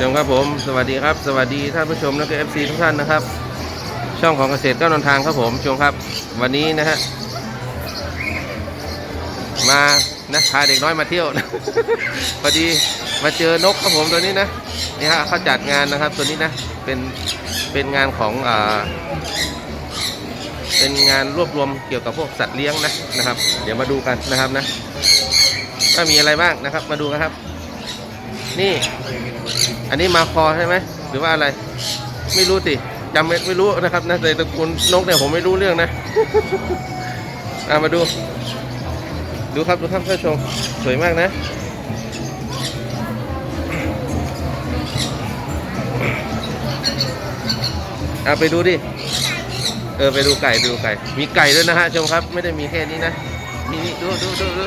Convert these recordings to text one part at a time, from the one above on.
ชมครับผม สวัสดีครับ สวัสดีท่านผู้ชมและก็เอฟซีทุกท่านนะครับ ช่องของเกษตรก้าวนนทางครับผมชมครับ วันนี้นะฮะมานะพาเด็กน้อยมาเที่ยว พอดีมาเจอนกครับผมตัวนี้นะนี่ฮะเขาจัดงานนะครับตัวนี้นะเป็นเป็นงานของอ่าเป็นงานรวบรวมเกี่ยวกับพวกสัตว์เลี้ยงนะนะครับ เดี๋ยวมาดูกันนะครับนะว่ามีอะไรบ้างนะครับ มาดูกันครับ นี่ อันนี้มาคอใช่ไหมหรือว่าอะไร ไม่รู้สิจำไม่ไม่รู้นะครับนะแต่ตระกูลนกเนี่ยผมไม่รู้เรื่องนะอะมาดู ดูครับดูครับท่านผู้ชม สวยมากนะ เอาไปดูดิ เออไปดูไก่ดูไก่ มีไก่ด้วยนะฮะชมครับ ไม่ได้มีแค่นี้นะมีนี่ดูดูดูดู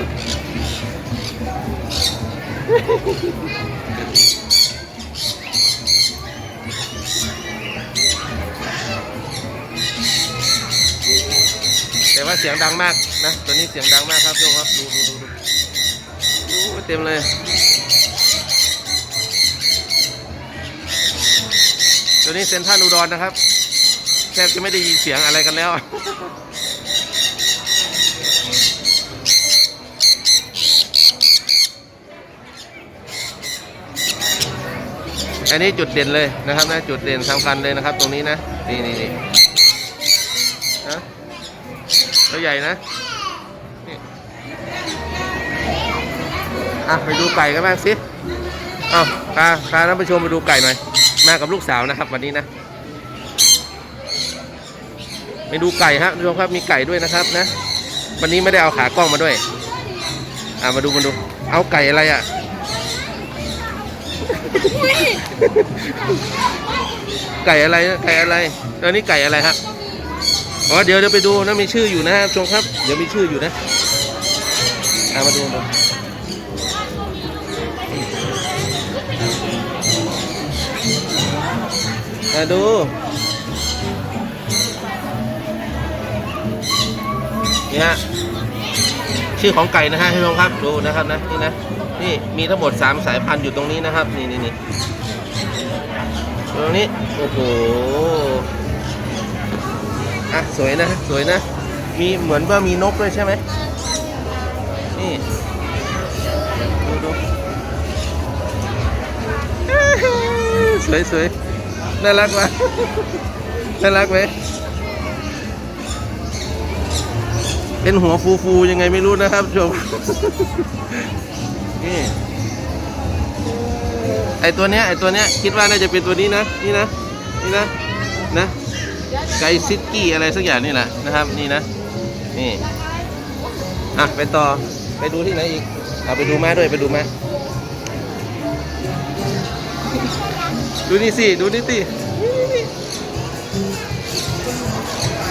แต่ว่าเสียงดังมากนะ ตัวนี้เสียงดังมากครับชมครับดูดูดูดูเต็มเลยตัวนี้เซนทรัลอุดรนะครับแทบจะไม่ได้ยินเสียงอะไรกันแล้วอันนี้จุดเด่นเลยนะครับนะจุดเด่นสำคัญเลยนะครับ ตรงนี้นะนี่นี่นี่ ตัวใหญ่นะนี่อะไปดูไก่กันบ้างสิเอ้าพาพาท่านผู้ชมไปดูไก่หน่อยมากับลูกสาวนะครับ วันนี้นะไปดูไก่ฮะดูครับมีไก่ด้วยนะครับนะ วันนี้ไม่ได้เอาขากล้องมาด้วย อ่ามาดูมาดู เอาไก่อะไรอะไก่อะไรไก่อะไรตอนนี้ไก่อะไรครับ อ๋อเดี๋ยวเดี๋ยวไปดูนะมีชื่ออยู่นะครับชมครับ เดี๋ยวมีชื่ออยู่นะอามาดูมาดูมาดูนี่ฮะชื่อของไก่นะฮะให้ชมครับดูนะครับนะนี่นะนี่มีทั้งหมดสามสายพันธุ์อยู่ตรงนี้นะครับ นี่นี่นี่ตรงนี้โอ้โห อะสวยนะสวยนะ มีเหมือนว่ามีนกด้วยใช่ไหมนี่ดูดูสวยสวยน่ารักว่ะน่ารักไหมเป็นหัวฟูฟูๆยังไงไม่รู้นะครับชมนี่ไอตัวเนี้ยไอตัวเนี้ยคิดว่าน่าจะเป็นตัวนี้นะ นี่นะ นี่นะ นะ ไกซิกี้อะไรสักอย่างนี่แหละนะครับ นี่นะ นี่ อะไปต่อไปดูที่ไหนอีกเอาไปดูแม้าด้วยไปดูแม้าดูนี่สิดูนี่สิ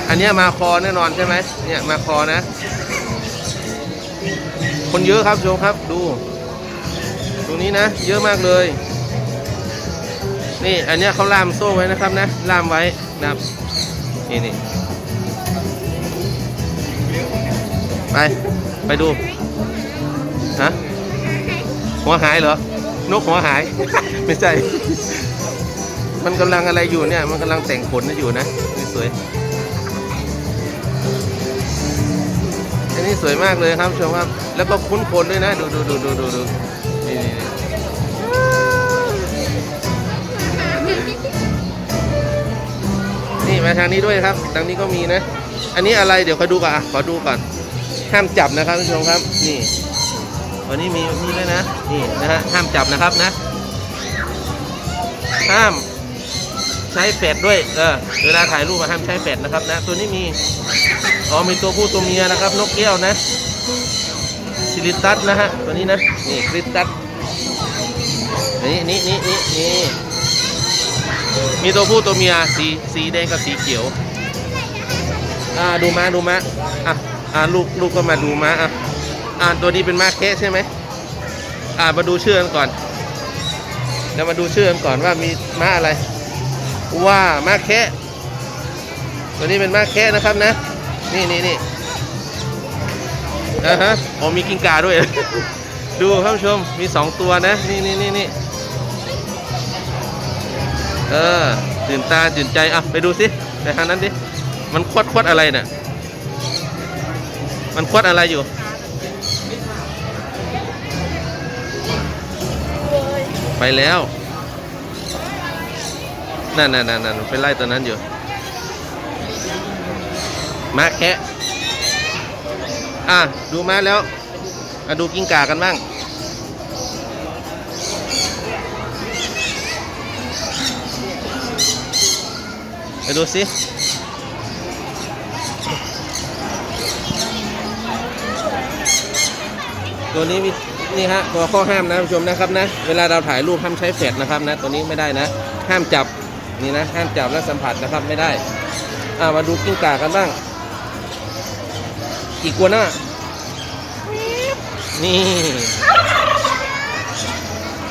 อันนี้มาคอแน่นอนใช่ไหมเนี่ยมาคอนะ คนเยอะครับชมครับดู ตรงนี้นะ เยอะมากเลย นี่อันนี้เขาล่ามโซ่ไว้นะครับนะล่ามไว้นะครับ นี่นี่ไป ไปดู ฮะ หัวหายเหรอ นกหัวหาย ไม่ใช่ มันกำลังอะไรอยู่เนี่ย มันกำลังแต่งขนอยู่นะนี่สวยอันนี้สวยมากเลยครับชมครับ แล้วก็คุ้นคนด้วยนะ ดูดูดูดูดูดูนี่นี่ มาทางนี้ด้วยครับทางนี้ก็มีนะ อันนี้อะไรเดี๋ยวขอดูก่อนอะขอดูก่อน ห้ามจับนะครับท่านผู้ชมครับ นี่วันนี้มีมีด้วยนะ นี่นะฮะห้ามจับนะครับนะ ห้ามใช้แฟดด้วย เออ เวลาถ่ายรูปมาห้ามใช้แฟดนะครับนะ ตัวนี้มี อ๋อ มีตัวผู้ตัวเมียนะครับ นกแก้วนะซิลิตัสนะฮะ ตัวนี้นะ นี่คริสตัสนี่นี่นี่นี่นี่ มีตัวผู้ตัวเมียสีสีแดงกับสีเขียว อ่าดูมาดูมาอะอ่าลูกลูกก็มาดูมาอะอ่าตัวนี้เป็นมาแคะใช่ไหมอ่ามาดูชื่อกันก่อนเดี๋ยวมาดูชื่อกันก่อนว่ามีม้าอะไร ว่าม้าแคะตัวนี้เป็นม้าแคะนะครับนะ นี่นี่นี่อ่าฮะอ๋อมีกิ้งก่าด้วย ดูท่านผู้ชมมีสองตัวนะ นี่นี่นี่นี่ เออตื่นตาตื่นใจอะไปดูสิไปทางนั้นดิมันควดควดอะไรเนี่ยมันควดอะไรอยู่ไปแล้วนั่นนั่นนั่นนั่นไปไล่ตัวนั้นอยู่มาแคะอะดูมาแล้วมาดูกิ้งก่ากันบ้าง ไปดูสิตัวนี้มีนี่ฮะตัวข้อห้ามนะผู้ชมนะครับนะ เวลาเราถ่ายรูปห้ามใช้แฟลชนะครับนะตัวนี้ไม่ได้นะ ห้ามจับนี่นะห้ามจับและสัมผัสนะครับไม่ได้อ่ามาดูกิ้งก่ากันบ้างอีกัวน่านี่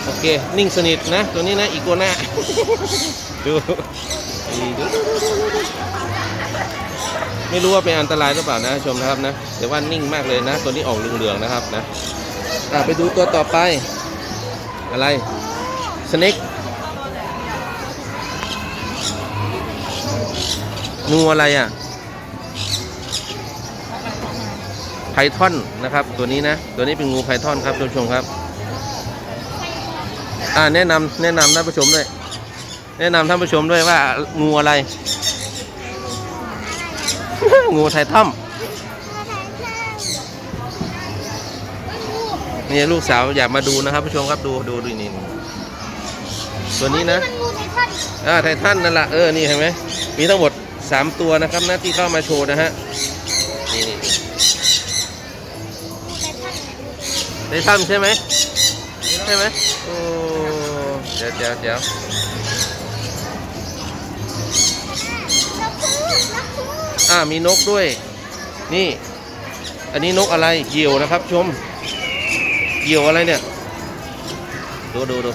โอเคนิ่งสนิทนะ ตัวนี้นะอีกัวน่าดู นี่ดูไม่รู้ว่าเป็นอันตรายหรือเปล่านะชมนะครับนะแต่ว่านิ่งมากเลยนะ ตัวนี้ออกเหลืองๆนะครับนะอะไปดูตัวต่อไป อะไรสเน็กงูอะไรอะไพทอนนะครับ ตัวนี้นะ ตัวนี้เป็นงูไพทอนครับท่านผู้ชมครับ อ่าแนะนำแนะนำท่านผู้ชมด้วย แนะนำท่านผู้ชมด้วยว่างูอะไร งูไททัมนี่ลูกสาวอยากมาดูนะครับผู้ชมครับดูดูดูนี่ตัวนี้นะมันงูไททันอ่าไททันนั่นแหละเออนี่เห็นไหมมีทั้งหมด 3 ตัวนะครับนะที่เข้ามาโชว์นะฮะนี่นี่งูไททันเนี่ยไททันใช่ไหมใช่ไหมโอ้เดี๋ยวเดี๋ยวเดี๋ยว นกคู่นกคู่ อ่ามีนกด้วย นี่ อันนี้นกอะไรเหยี่ยวนะครับชมเหยี่ยวอะไรเนี่ย ดูดูดู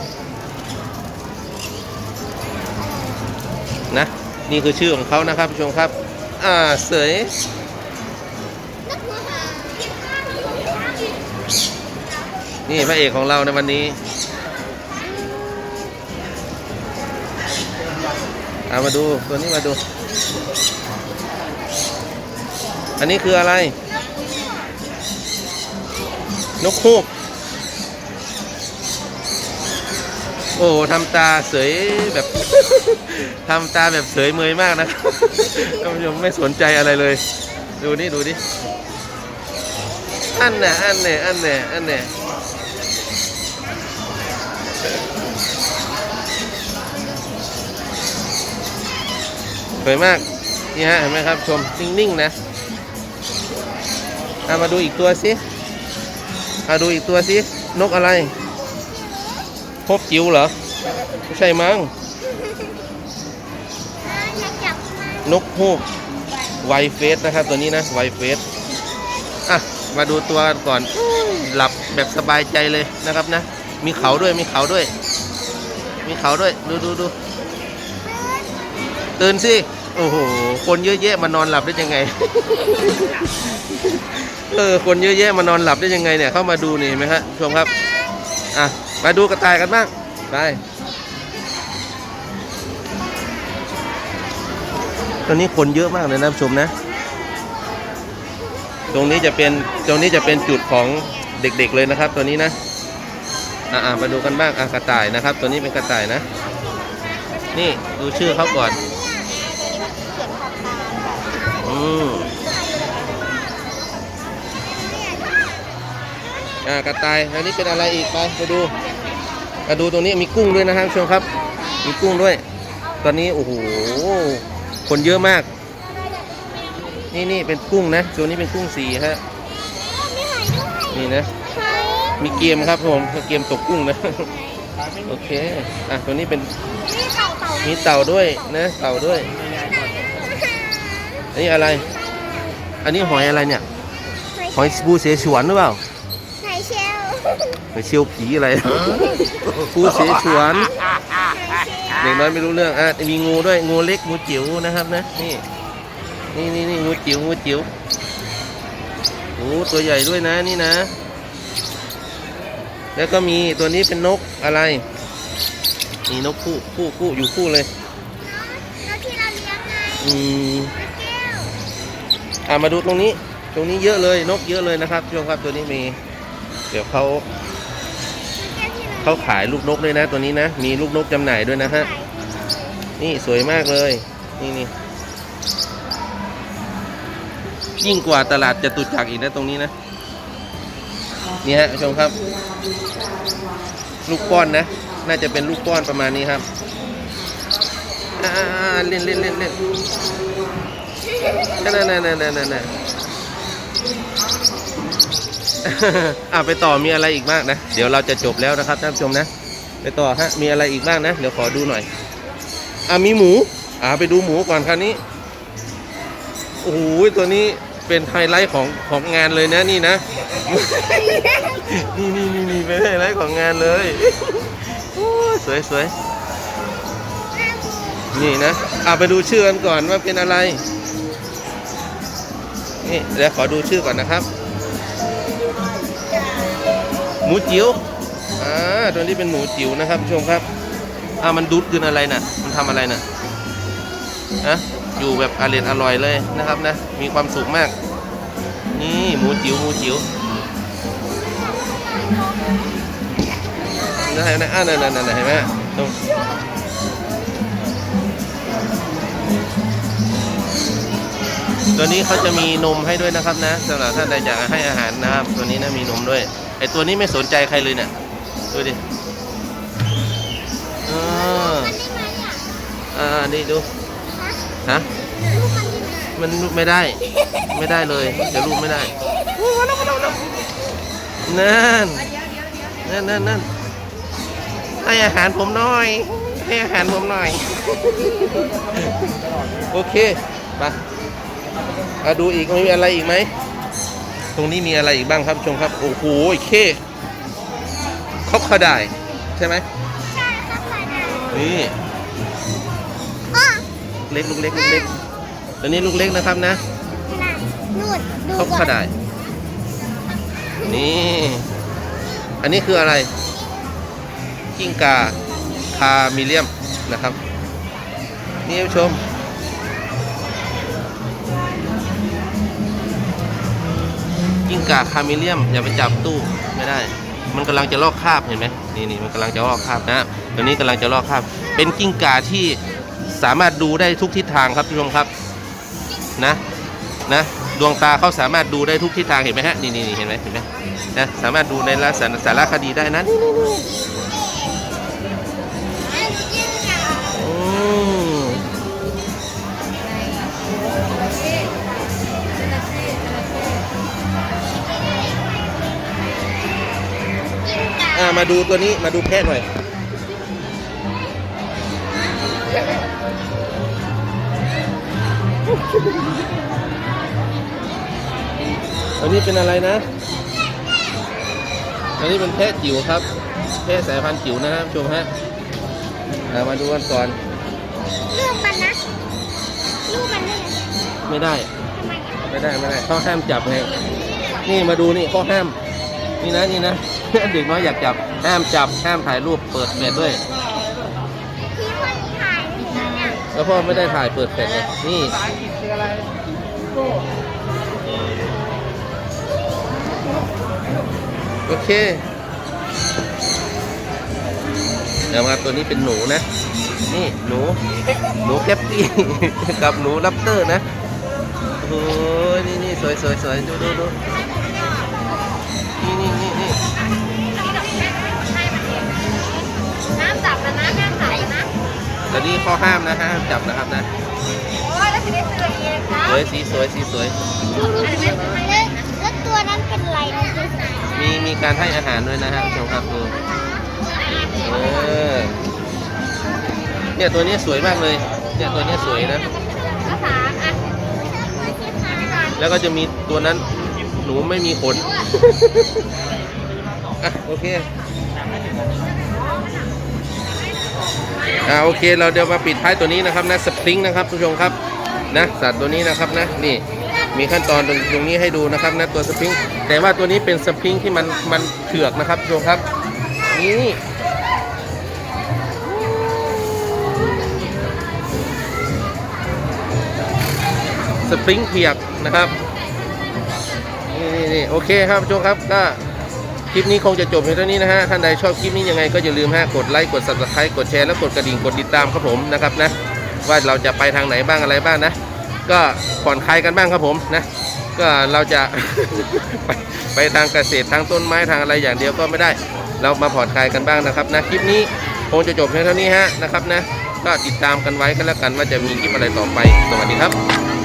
นะ นี่คือชื่อของเขานะครับชมครับ อ่าเสยนี่พระเอกของเราในวันนี้เอามาดูตัวนี้มาดู อันนี้คืออะไร นกฮูก โอ้ทำตาเสยแบบทำตาแบบเสยเมยมากนะท่านผู้ชมไม่สนใจอะไรเลย ดูนี่ดูดิอันน่ะอันเนี่ยอันเนี่ยอันเนี่ยสวยมากนี่ฮะเห็นไหมครับชมนิ่งๆนะ เอามาดูอีกตัวสิมาดูอีกตัวสินกอะไร พบจิ๋วเหรอไม่ใช่มั้งนนกฮูกไวเฟสนะครับตัวนี้นะไวเฟสอะมาดูตัวก่อนหลับแบบสบายใจเลยนะครับนะ มีเขาด้วยมีเขาด้วย มีเขาด้วยดูดูดูตื่นสิ โอ้โห คนเยอะแยะมานอนหลับได้ยังไง เออคนเยอะแยะมานอนหลับได้ยังไงเนี่ยเข้ามาดูนี่เห็นไหมฮะชมครับอะมาดูกระต่ายกันบ้างไปตอนนี้คนเยอะมากเลยนะชมนะ ตรงนี้จะเป็นตรงนี้จะเป็นจุดของเด็กๆเลยนะครับ ตัวนี้นะอ่ามาดูกันบ้างอะกระต่ายนะครับ ตัวนี้เป็นกระต่ายนะ นี่ดูชื่อเขาก่อนอบตาอืม อ่ากระต่ายอันนี้เป็นอะไรอีกไปไปดูมาดูตรงนี้มีกุ้งด้วยนะครับชมครับ มีกุ้งด้วย ตอนนี้โอ้โหคนเยอะมาก นี่นี่เป็นกุ้งนะตัวนี้เป็นกุ้งสีฮะนี่นะมีเกมครับผมเกมตกกุ้งนะโอเคอะตัวนี้เป็นมีเต่าด้วยนะเต่าด้วยอันนี้อะไร อันนี้หอยอะไรเนี่ยหอยบูเสฉวนหรือเปล่า หอยเชียวผีอะไรปูเสฉวนเด็กน้อยไม่รู้เรื่องอะมีงูด้วยงูเล็กงูจิ๋วนะครับนะนี่นี่นี่นี่งูจิ๋วงูจิ๋วโอ้ตัวใหญ่ด้วยนะนี่นะ แล้วก็มีตัวนี้เป็นนกอะไรมีนกคู่คู่คู่อยู่คู่เลยอืมแก้วอ่ามาดูตรงนี้ ตรงนี้เยอะเลยนกเยอะเลยนะครับผู้ชมครับตัวนี้มี เดี๋ยวเขาแก้วที่ เขาขายลูกนกด้วยนะตัวนี้นะ มีลูกนกจำหน่ายด้วยนะฮะ นี่สวยมากเลย นี่นี่ยิ่งกว่าตลาดจตุจักรอีกนะตรงนี้นะ นี่ฮะชมครับ ลูกป้อนนะ น่าจะเป็นลูกป้อนประมาณนี้ครับอ่าเล่นเล่นเล่นเล่นนั่นนั่นนั่นนั่นนั่น อะไปต่อมีอะไรอีกบ้างนะ เดี๋ยวเราจะจบแล้วนะครับท่านผู้ชมนะ ไปต่อฮะมีอะไรอีกบ้างนะ เดี๋ยวขอดูหน่อย อะมีหมู อ่าไปดูหมูก่อนคราวนี้โอ้โหตัวนี้เป็นไฮไลท์ของของงานเลยนะนี่นะ นี่นี่นี่นี่เป็นไฮไลท์ของงานเลยสวยสวยนี่นะอ่าไปดูชื่อกันก่อนว่าเป็นอะไร นี่เดี๋ยวขอดูชื่อก่อนนะครับ หมูจิ๋วอ่าตัวนี้เป็นหมูจิ๋วนะครับชมครับอ่ามันดุดกินอะไรน่ะ มันทำอะไรน่ะฮะอยู่แบบอร่อยอร่อยเลยนะครับนะ มีความสุขมาก นี่หมูจิ๋วหมูจิ๋วนั่นเห็นไหมอ่านั่นนั่นนั่นเห็นไหมตรงตัวนี้เขาจะมีนมให้ด้วยนะครับนะสำหรับท่านใดอยากให้อาหารนะครับ ตัวนี้นะมีนมด้วย ไอตัวนี้ไม่สนใจใครเลยเนี่ยดูดิเออมันได้ไหมอะอ่านี่ดูฮะมันรูปไม่ได้ ไม่ได้เลยจะรูปไม่ได้นั่นนั่นนั่นนั่นให้อาหารผมหน่อย ให้อาหารผมหน่อย โอเคไปเอาดูอีกมีอะไรอีกไหม ตรงนี้มีอะไรอีกบ้างครับชมครับ โอ้โหเคคอกเขาได้ใช่ไหมใช่ค่ะขายได้นี่อ๋อเล็กลูกเล็กลูกเล็กตัวนี้ลูกเล็กนะครับนะขนาดนู่นดูเขาก่อขนดายนี่ อันนี้คืออะไร กิ้งกาคามิเลียมนะครับ นี่ผู้ชม กิ้งกาคามิเลียม อย่าไปจับตู้ไม่ได้ มันกำลังจะลอกคราบเห็นไหมนี่นี่มันกำลังจะลอกคราบนะตัวนี้กำลังจะลอกคราบ เป็นกิ้งกาที่สามารถดูได้ทุกทิศทางครับผู้ชมครับนะนะดวงตาเขาสามารถดูได้ทุกทิศทางเห็นไหมฮะนี่นี่นี่เห็นไหมเห็นไหมนะสามารถดูในลักษณะสารคดีได้นะนี่นี่ มาดูตัวนี้มาดูแพะหน่อย อันนี้เป็นอะไรนะ อันนี้เป็นแพะจิ๋วครับ แพะสายพันธุ์จิ๋วนะครับผู้ชมฮะอ่ามาดูกันก่อนลูกมันนะลูกมันนี่ไม่ได้ทำไมอะไม่ได้ ไม่ได้ เขาห้ามจับไงนี่มาดูนี่เขาห้าม นี่นะ นี่นะ เด็กน้อยอยากจับห้ามจับห้ามถ่ายรูปเปิดแฟลชด้วยพี่วันถ่ายไม่เนี่ยแล้วพ่อไม่ได้ถ่ายเปิดแฟลชไงนี่โอเค เดี๋ยวมาตัวนี้เป็นหนูนะ นี่หนู หนูแคปตี้กับหนูลับเตอร์นะ โอ้ยนี่นี่สวยสวยสวยดูดูดู แต่นี่ข้อห้ามนะห้ามจับนะครับนะโอ้ยแล้วจะได้ซื้อเองครับสวยสีสวยสีสวย แล้วตัวนั้นเป็นไรนะมีมีการให้อาหารด้วยนะฮะผู้ชมครับดูเออเนี่ยตัวนี้สวยมากเลยเนี่ยตัวนี้สวยนะ ภาษาอะแล้วก็จะมีตัวนั้นหนูไม่มีขน อะ โอเค อ่าโอเค เราเดี๋ยวมาปิดท้ายตัวนี้นะครับนะสปริงนะครับผู้ชมครับนะสัตว์ตัวนี้นะครับนะนี่มีขั้นตอนตรงตรงนี้ให้ดูนะครับนะตัวสปริงแต่ว่าตัวนี้เป็นสปริงที่มันมันเถือกนะครับผู้ชมครับนี่สปริงเพียกนะครับนี่นี่โอเคครับผู้ชมครับก็ ลิปนี้คงจะจบเพียงเท่านี้นะฮะ ท่านใดชอบคลิปนี้ยังไงก็อย่าลืมฮะกดไลค์กด subscribe กดแชร์และกดกระดิ่งกดติดตามครับผมนะครับนะว่าเราจะไปทางไหนบ้างอะไรบ้างนะ ก็ผ่อนคลายกันบ้างครับผมนะก็เราจะไปไปทางเกษตรทางต้นไม้ทางอะไรอย่างเดียวก็ไม่ได้ เรามาผ่อนคลายกันบ้างนะครับนะคลิปนี้คงจะจบเพียงเท่านี้ฮะนะครับนะก็ติดตามกันไว้กันแล้วกันว่าจะมีคลิปอะไรต่อไปสวัสดีครับ